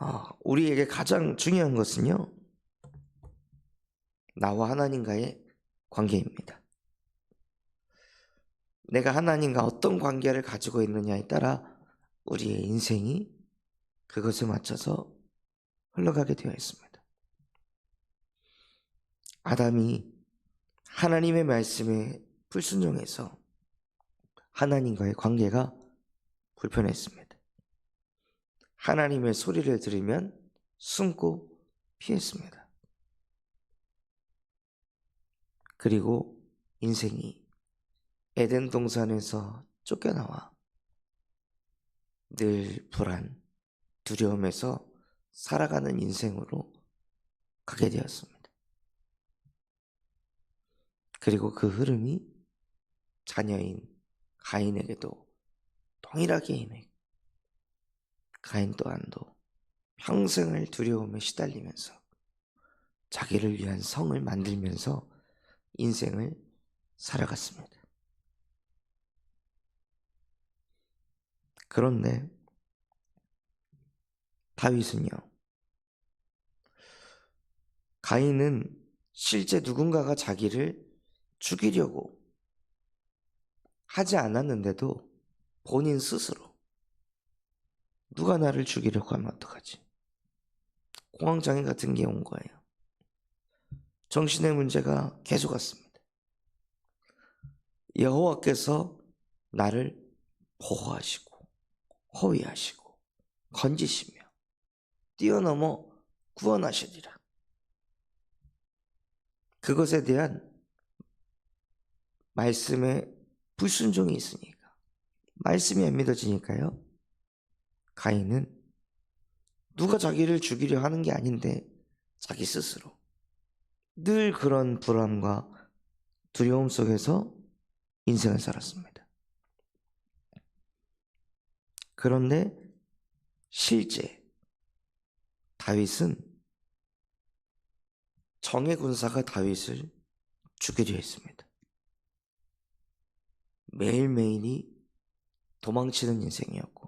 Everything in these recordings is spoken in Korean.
어, 우리에게 가장 중요한 것은요, 나와 하나님과의 관계입니다. 내가 하나님과 어떤 관계를 가지고 있느냐에 따라 우리의 인생이 그것에 맞춰서 흘러가게 되어 있습니다. 아담이 하나님의 말씀에 불순종해서 하나님과의 관계가 불편했습니다. 하나님의 소리를 들으면 숨고 피했습니다. 그리고 인생이 에덴 동산에서 쫓겨나와 늘 불안, 두려움에서 살아가는 인생으로 가게 되었습니다. 그리고 그 흐름이 자녀인 가인에게도 동일하게 가인 또한도 평생을 두려움에 시달리면서 자기를 위한 성을 만들면서 인생을 살아갔습니다. 그런데 다윗은요. 가인은 실제 누군가가 자기를 죽이려고 하지 않았는데도 본인 스스로 누가 나를 죽이려고 하면 어떡하지? 공황장애 같은 게 온 거예요. 정신의 문제가 계속 왔습니다. 여호와께서 나를 보호하시고 호위하시고 건지시며 뛰어넘어 구원하시리라. 그것에 대한 말씀에 불순종이 있으니까 말씀이 안 믿어지니까요. 가인은 누가 자기를 죽이려 하는 게 아닌데 자기 스스로 늘 그런 불안과 두려움 속에서 인생을 살았습니다. 그런데 실제 다윗은 정예 군사가 다윗을 죽이려 했습니다. 매일매일이 도망치는 인생이었고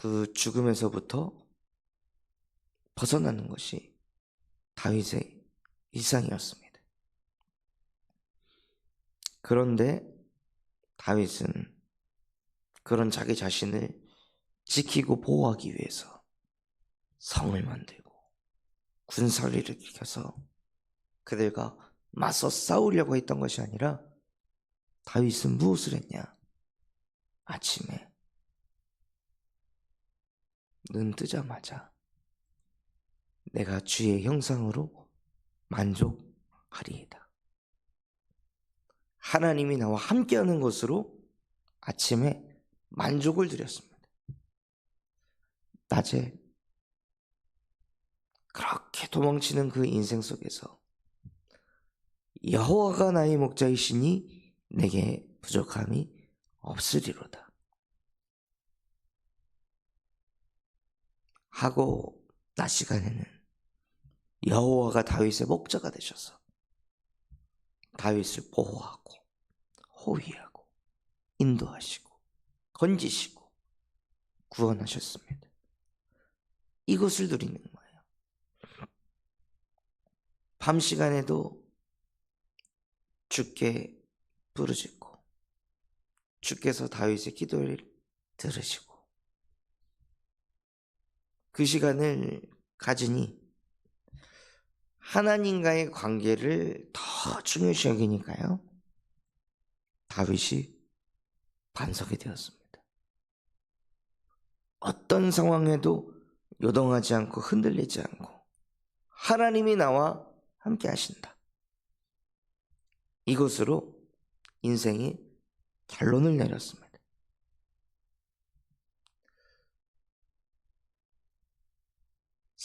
그 죽음에서부터 벗어나는 것이 다윗의 일상이었습니다. 그런데 다윗은 그런 자기 자신을 지키고 보호하기 위해서 성을 만들고 군사를 일으켜서 그들과 맞서 싸우려고 했던 것이 아니라 다윗은 무엇을 했냐? 아침에 눈 뜨자마자 내가 주의 형상으로 만족하리이다. 하나님이 나와 함께하는 것으로 아침에 만족을 드렸습니다. 낮에 그렇게 도망치는 그 인생 속에서 여호와가 나의 목자이시니 내게 부족함이 없으리로다. 하고 낮 시간에는 여호와가 다윗의 목자가 되셔서 다윗을 보호하고 호위하고 인도하시고 건지시고 구원하셨습니다. 이것을 누리는 거예요. 밤 시간에도 주께 부르짖고 주께서 다윗의 기도를 들으시고 그 시간을 가지니 하나님과의 관계를 더 중요시 여기니까요. 다윗이 반석이 되었습니다. 어떤 상황에도 요동하지 않고 흔들리지 않고 하나님이 나와 함께 하신다. 이것으로 인생이 결론을 내렸습니다.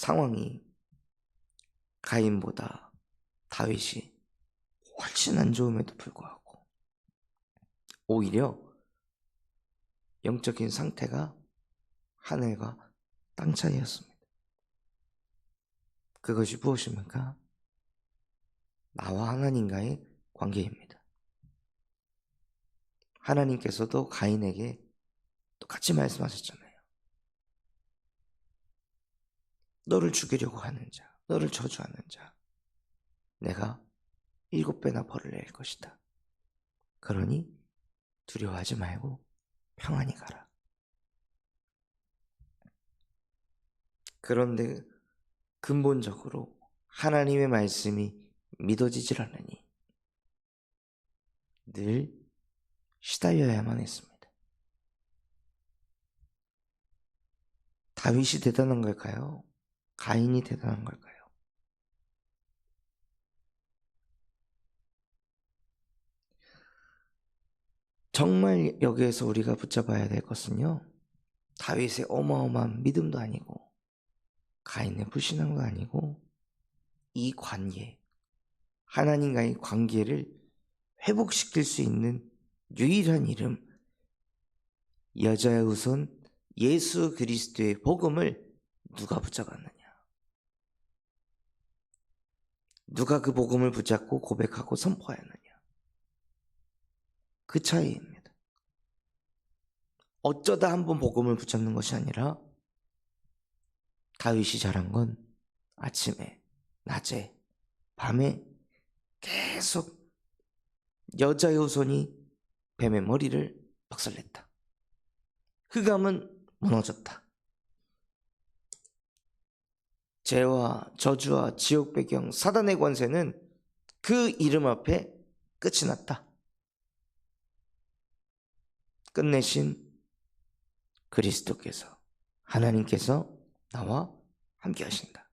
상황이 가인보다 다윗이 훨씬 안 좋음에도 불구하고 오히려 영적인 상태가 하늘과 땅 차이였습니다. 그것이 무엇입니까? 나와 하나님과의 관계입니다. 하나님께서도 가인에게 똑같이 말씀하셨잖아요. 너를 죽이려고 하는 자, 너를 저주하는 자, 내가 일곱 배나 벌을 낼 것이다. 그러니 두려워하지 말고 평안히 가라. 그런데 근본적으로 하나님의 말씀이 믿어지질 않으니 늘 시달려야만 했습니다. 다윗이 대단한 걸까요? 가인이 대단한 걸까요? 정말 여기에서 우리가 붙잡아야 될 것은요. 다윗의 어마어마한 믿음도 아니고 가인의 불신앙도 아니고 이 관계 하나님과의 관계를 회복시킬 수 있는 유일한 이름 여자의 우선 예수 그리스도의 복음을 누가 붙잡았느냐 누가 그 복음을 붙잡고 고백하고 선포하였느냐 그 차이입니다 어쩌다 한 번 복음을 붙잡는 것이 아니라 다윗이 잘한 건 아침에 낮에 밤에 계속 여자의 후손이 뱀의 머리를 박살냈다. 흑암은 무너졌다. 죄와 저주와 지옥 배경 사단의 권세는 그 이름 앞에 끝이 났다. 끝내신 그리스도께서 하나님께서 나와 함께 하신다.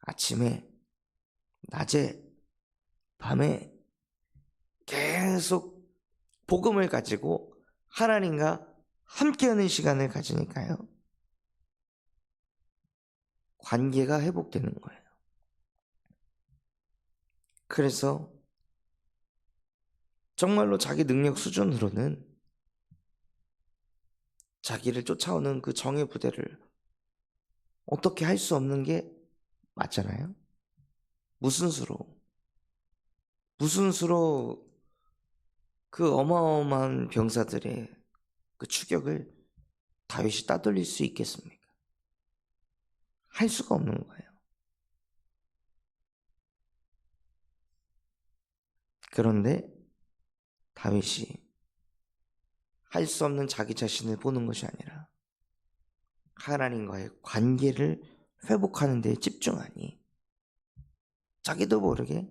아침에 낮에 밤에 계속 복음을 가지고 하나님과 함께하는 시간을 가지니까요. 관계가 회복되는 거예요. 그래서 정말로 자기 능력 수준으로는 자기를 쫓아오는 그 정의 부대를 어떻게 할 수 없는 게 맞잖아요. 무슨 수로? 무슨 수로 그 어마어마한 병사들의 그 추격을 다윗이 따돌릴 수 있겠습니까? 할 수가 없는 거예요. 그런데 다윗이 할 수 없는 자기 자신을 보는 것이 아니라 하나님과의 관계를 회복하는 데 집중하니 자기도 모르게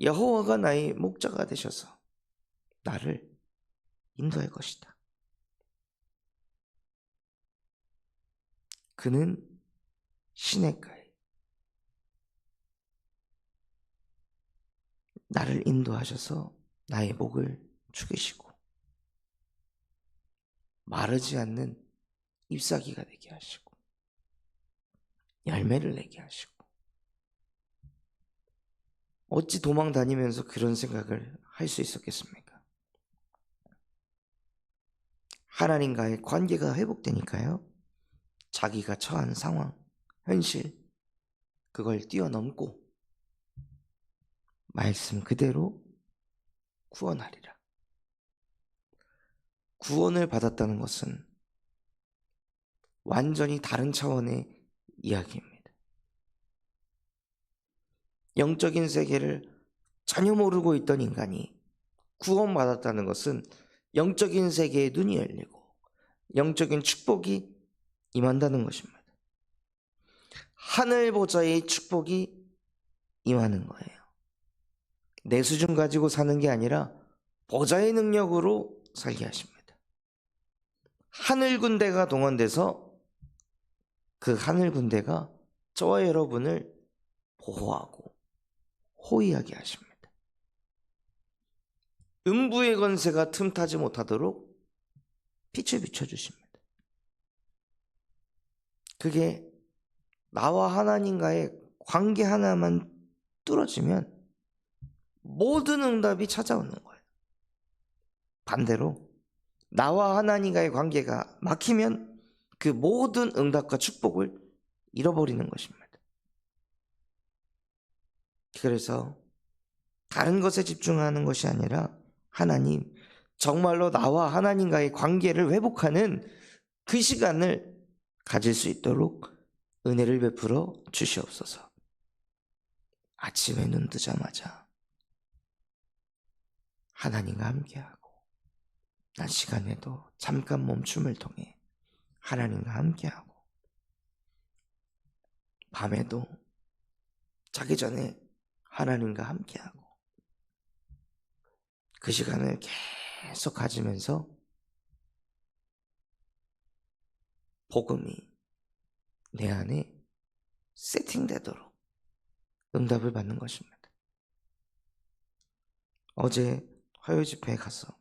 여호와가 나의 목자가 되셔서 나를 인도할 것이다. 그는 시냇가에 나를 인도하셔서 나의 목을 죽이시고 마르지 않는 잎사귀가 되게 하시고 열매를 내게 하시고 어찌 도망 다니면서 그런 생각을 할 수 있었겠습니까? 하나님과의 관계가 회복되니까요. 자기가 처한 상황, 현실, 그걸 뛰어넘고 말씀 그대로 구원하리라. 구원을 받았다는 것은 완전히 다른 차원의 이야기입니다. 영적인 세계를 전혀 모르고 있던 인간이 구원받았다는 것은 영적인 세계의 눈이 열리고 영적인 축복이 임한다는 것입니다. 하늘 보좌의 축복이 임하는 거예요. 내 수준 가지고 사는 게 아니라 보좌의 능력으로 살게 하십니다. 하늘 군대가 동원돼서 그 하늘 군대가 저와 여러분을 보호하고 호위하게 하십니다. 음부의 건세가 틈타지 못하도록 빛을 비춰주십니다. 그게 나와 하나님과의 관계 하나만 뚫어지면 모든 응답이 찾아오는 거예요. 반대로 나와 하나님과의 관계가 막히면 그 모든 응답과 축복을 잃어버리는 것입니다. 그래서 다른 것에 집중하는 것이 아니라 하나님, 정말로 나와 하나님과의 관계를 회복하는 그 시간을 가질 수 있도록 은혜를 베풀어 주시옵소서. 아침에 눈 뜨자마자 하나님과 함께하고 낮 시간에도 잠깐 멈춤을 통해 하나님과 함께하고 밤에도 자기 전에 하나님과 함께하고 그 시간을 계속 가지면서 복음이 내 안에 세팅되도록 응답을 받는 것입니다. 어제 화요 집회에 가서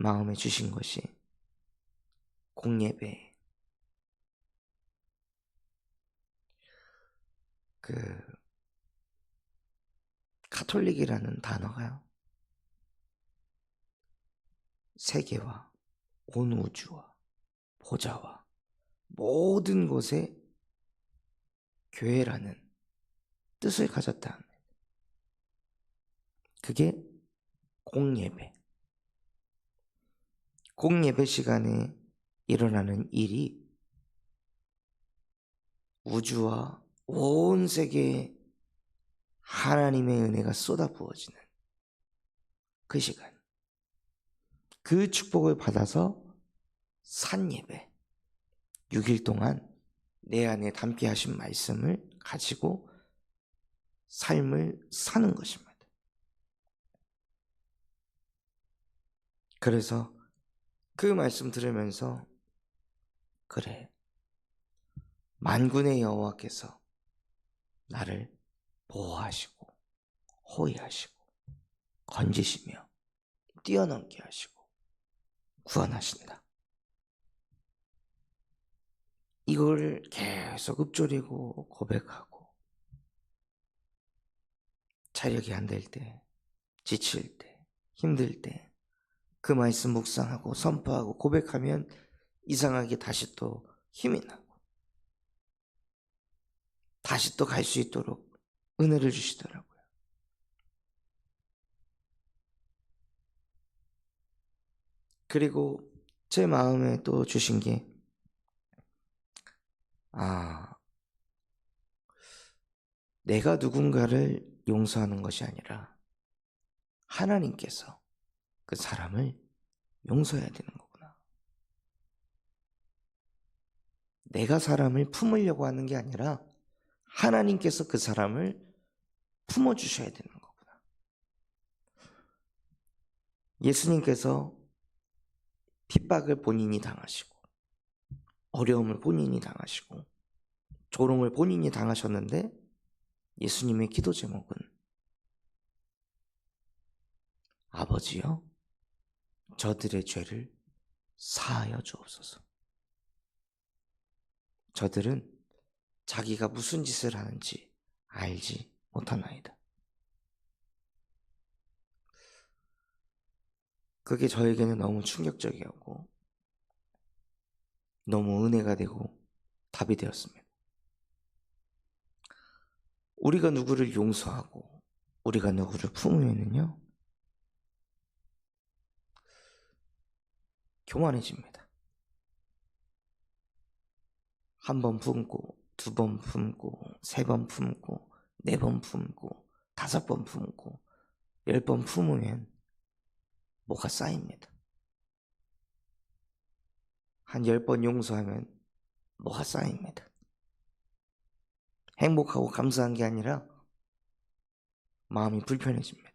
마음에 주신 것이 공예배 그 카톨릭이라는 단어가요. 세계와 온 우주와 보좌와 모든 곳에 교회라는 뜻을 가졌다. 그게 공예배. 공예배 시간에 일어나는 일이 우주와 온 세계에 하나님의 은혜가 쏟아 부어지는 그 시간. 그 축복을 받아서 산 예배. 6일 동안 내 안에 담게 하신 말씀을 가지고 삶을 사는 것입니다. 그래서 그 말씀 들으면서 그래 만군의 여호와께서 나를 보호하시고 호위하시고 건지시며 뛰어넘게 하시고 구원하신다. 이걸 계속 읊조리고 고백하고 자력이 안 될 때, 지칠 때, 힘들 때 그 말씀 묵상하고 선포하고 고백하면 이상하게 다시 또 힘이 나고 다시 또 갈 수 있도록 은혜를 주시더라고요. 그리고 제 마음에 또 주신 게, 아, 내가 누군가를 용서하는 것이 아니라 하나님께서 그 사람을 용서해야 되는 거구나. 내가 사람을 품으려고 하는 게 아니라 하나님께서 그 사람을 품어주셔야 되는 거구나. 예수님께서 핍박을 본인이 당하시고, 어려움을 본인이 당하시고, 조롱을 본인이 당하셨는데, 예수님의 기도 제목은, 아버지여, 저들의 죄를 사하여 주옵소서. 저들은 자기가 무슨 짓을 하는지 알지 못하나이다. 그게 저에게는 너무 충격적이었고, 너무 은혜가 되고 답이 되었습니다. 우리가 누구를 용서하고, 우리가 누구를 품으면은요, 교만해집니다. 한 번 품고, 두 번 품고, 세 번 품고, 네 번 품고, 다섯 번 품고, 열 번 품으면 뭐가 쌓입니다. 한 열 번 용서하면 뭐가 쌓입니다. 행복하고 감사한 게 아니라 마음이 불편해집니다.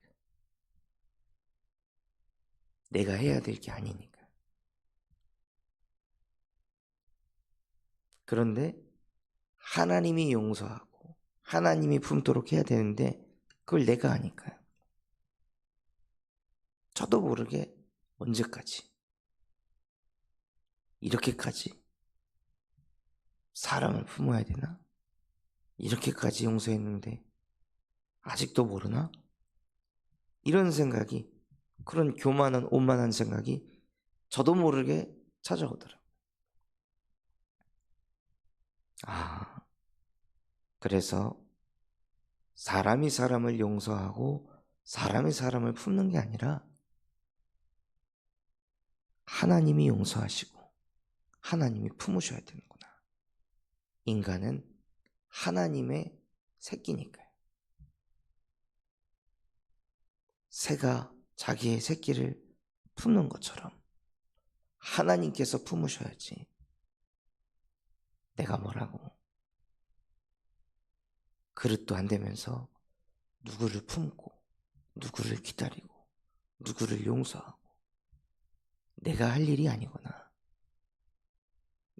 내가 해야 될 게 아니니까. 그런데 하나님이 용서하고 하나님이 품도록 해야 되는데 그걸 내가 하니까요. 저도 모르게 언제까지 이렇게까지 사람을 품어야 되나? 이렇게까지 용서했는데 아직도 모르나? 이런 생각이 그런 교만한 오만한 생각이 저도 모르게 찾아오더라고요. 아, 그래서 사람이 사람을 용서하고 사람이 사람을 품는 게 아니라 하나님이 용서하시고 하나님이 품으셔야 되는구나. 인간은 하나님의 새끼니까요. 새가 자기의 새끼를 품는 것처럼 하나님께서 품으셔야지. 내가 뭐라고. 그릇도 안 되면서 누구를 품고, 누구를 기다리고, 누구를 용서하고, 내가 할 일이 아니구나.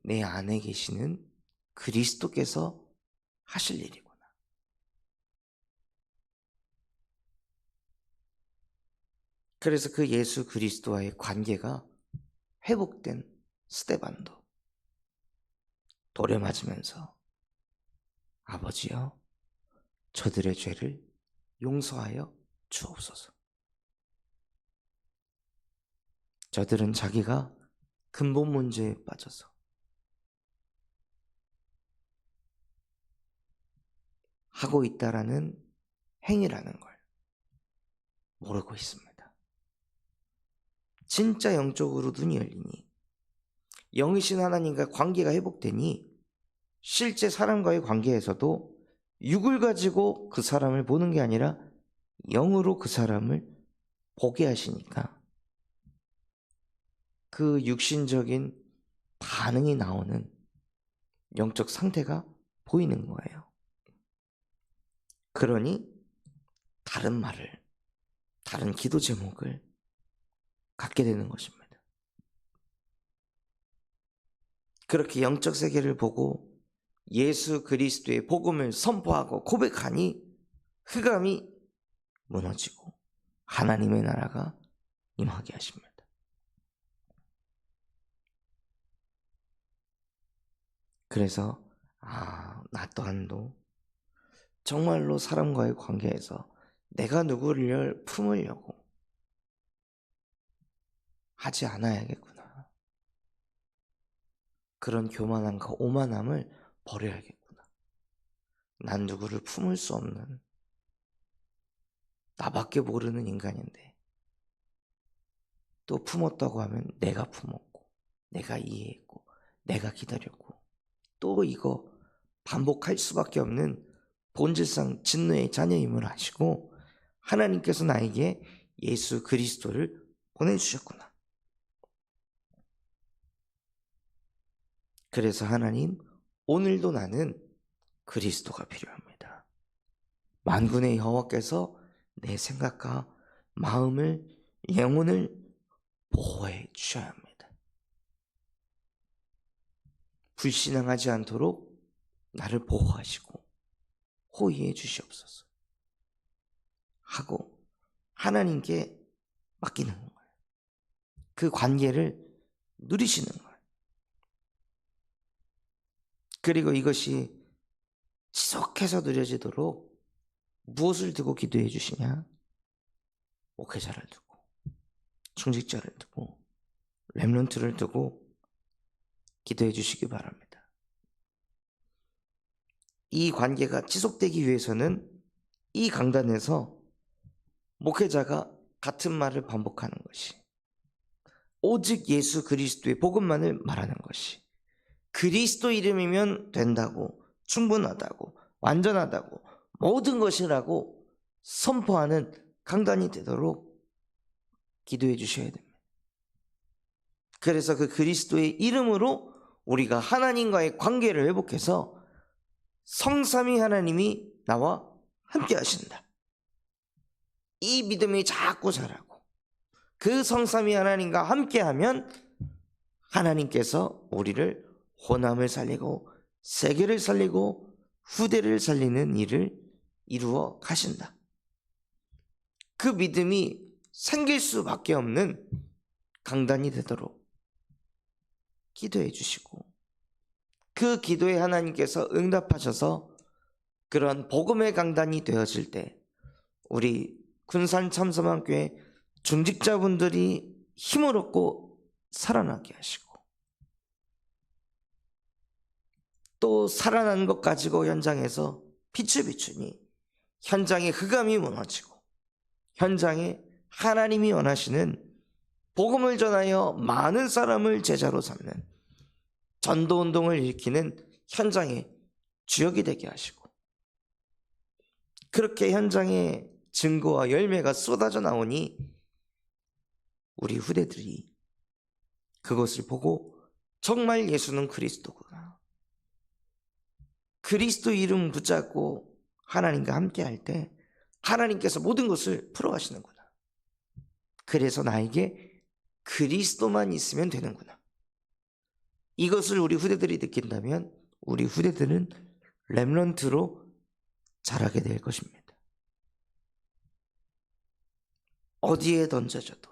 내 안에 계시는 그리스도께서 하실 일이구나. 그래서 그 예수 그리스도와의 관계가 회복된 스테반도 돌에 맞으면서 아버지여 저들의 죄를 용서하여 주옵소서. 저들은 자기가 근본 문제에 빠져서 하고 있다라는 행위라는 걸 모르고 있습니다. 진짜 영적으로 눈이 열리니 영이신 하나님과 관계가 회복되니 실제 사람과의 관계에서도 육을 가지고 그 사람을 보는 게 아니라 영으로 그 사람을 보게 하시니까 그 육신적인 반응이 나오는 영적 상태가 보이는 거예요. 그러니 다른 말을, 다른 기도 제목을 갖게 되는 것입니다. 그렇게 영적 세계를 보고 예수 그리스도의 복음을 선포하고 고백하니 흑암이 무너지고 하나님의 나라가 임하게 하십니다. 그래서 아, 나 또한도 정말로 사람과의 관계에서 내가 누구를 품으려고 하지 않아야겠구나. 그런 교만함과 오만함을 버려야겠구나. 난 누구를 품을 수 없는 나밖에 모르는 인간인데 또 품었다고 하면 내가 품었고 내가 이해했고 내가 기다렸고 또 이거 반복할 수밖에 없는 본질상 진노의 자녀임을 아시고 하나님께서 나에게 예수 그리스도를 보내주셨구나. 그래서 하나님, 오늘도 나는 그리스도가 필요합니다. 만군의 여호와께서 내 생각과 마음을, 영혼을 보호해 주셔야 합니다. 불신앙하지 않도록 나를 보호하시고 호의해 주시옵소서. 하고 하나님께 맡기는 거예요. 그 관계를 누리시는 거예요. 그리고 이것이 지속해서 누려지도록 무엇을 두고 기도해 주시냐? 목회자를 두고, 중직자를 두고, 렘런트를 두고 기도해 주시기 바랍니다. 이 관계가 지속되기 위해서는 이 강단에서 목회자가 같은 말을 반복하는 것이 오직 예수 그리스도의 복음만을 말하는 것이 그리스도 이름이면 된다고 충분하다고 완전하다고 모든 것이라고 선포하는 강단이 되도록 기도해 주셔야 됩니다. 그래서 그 그리스도의 이름으로 우리가 하나님과의 관계를 회복해서 성삼위 하나님이 나와 함께 하신다. 이 믿음이 자꾸 자라고 그 성삼위 하나님과 함께 하면 하나님께서 우리를 호남을 살리고 세계를 살리고 후대를 살리는 일을 이루어 가신다. 그 믿음이 생길 수밖에 없는 강단이 되도록 기도해 주시고 그 기도에 하나님께서 응답하셔서 그런 복음의 강단이 되어질 때 우리 군산 참섬학교의 중직자분들이 힘을 얻고 살아나게 하시고 또 살아난 것 가지고 현장에서 빛을 비추니 현장에 흑암이 무너지고 현장에 하나님이 원하시는 복음을 전하여 많은 사람을 제자로 삼는 전도 운동을 일으키는 현장에 주역이 되게 하시고 그렇게 현장에 증거와 열매가 쏟아져 나오니 우리 후대들이 그것을 보고 정말 예수는 그리스도구나. 그리스도 이름 붙잡고 하나님과 함께 할 때 하나님께서 모든 것을 풀어가시는구나. 그래서 나에게 그리스도만 있으면 되는구나. 이것을 우리 후대들이 느낀다면 우리 후대들은 렘런트로 자라게 될 것입니다. 어디에 던져져도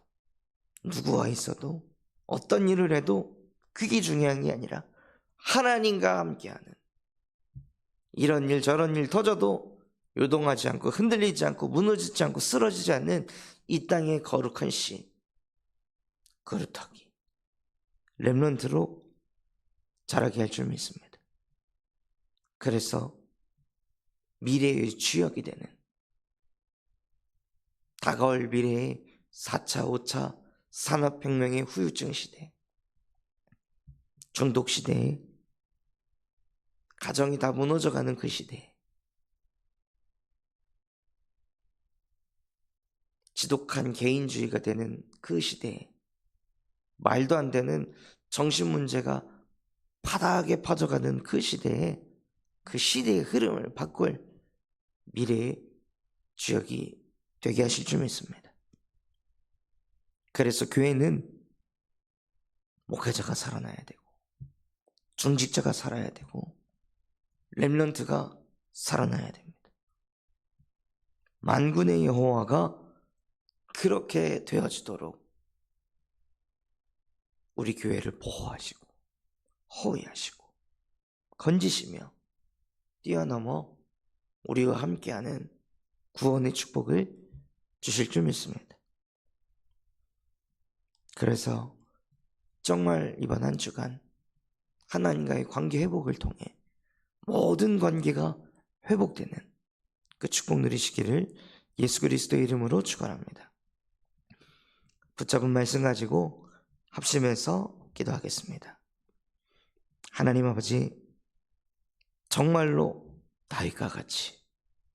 누구와 있어도 어떤 일을 해도 그게 중요한 게 아니라 하나님과 함께하는 이런 일 저런 일 터져도 요동하지 않고 흔들리지 않고 무너지지 않고 쓰러지지 않는 이 땅의 거룩한 씨 그릇하기 렘런트로 자라게 할 줄 믿습니다. 그래서 미래의 주역이 되는 다가올 미래의 4차, 5차 산업혁명의 후유증 시대, 중독 시대에 가정이 다 무너져가는 그 시대에 지독한 개인주의가 되는 그 시대에 말도 안 되는 정신 문제가 바닥에 빠져가는 그 시대에 그 시대의 흐름을 바꿀 미래의 주역이 되게 하실 줄 믿습니다. 그래서 교회는 목회자가 살아나야 되고 중직자가 살아야 되고 렘런트가 살아나야 됩니다. 만군의 여호와가 그렇게 되어지도록 우리 교회를 보호하시고 호위하시고 건지시며 뛰어넘어 우리와 함께하는 구원의 축복을 주실 줄 믿습니다. 그래서 정말 이번 한 주간 하나님과의 관계 회복을 통해 모든 관계가 회복되는 그 축복 누리시기를 예수 그리스도의 이름으로 축원합니다. 붙잡은 말씀 가지고 합심해서 기도하겠습니다. 하나님 아버지 정말로 다윗과 같이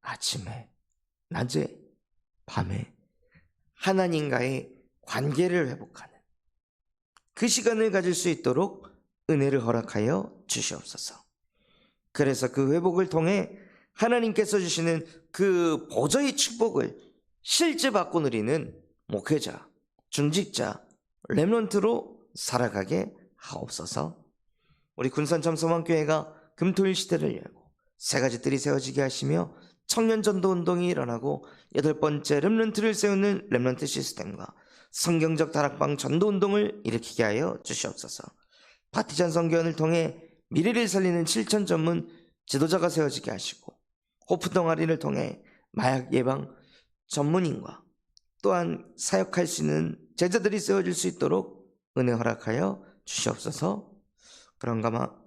아침에 낮에 밤에 하나님과의 관계를 회복하는 그 시간을 가질 수 있도록 은혜를 허락하여 주시옵소서. 그래서 그 회복을 통해 하나님께서 주시는 그 보좌의 축복을 실제 받고 누리는 목회자, 중직자, 렘런트로 살아가게 하옵소서. 우리 군산참소만교회가 금토일 시대를 열고 세 가지 뜰이 세워지게 하시며 청년 전도 운동이 일어나고 여덟 번째 렘런트를 세우는 렘런트 시스템과 성경적 다락방 전도 운동을 일으키게 하여 주시옵소서. 파티잔 선교원을 통해 미래를 살리는 실천 전문 지도자가 세워지게 하시고 호프 동아리를 통해 마약 예방 전문인과 또한 사역할 수 있는 제자들이 세워질 수 있도록 은혜 허락하여 주시옵소서. 그런가 마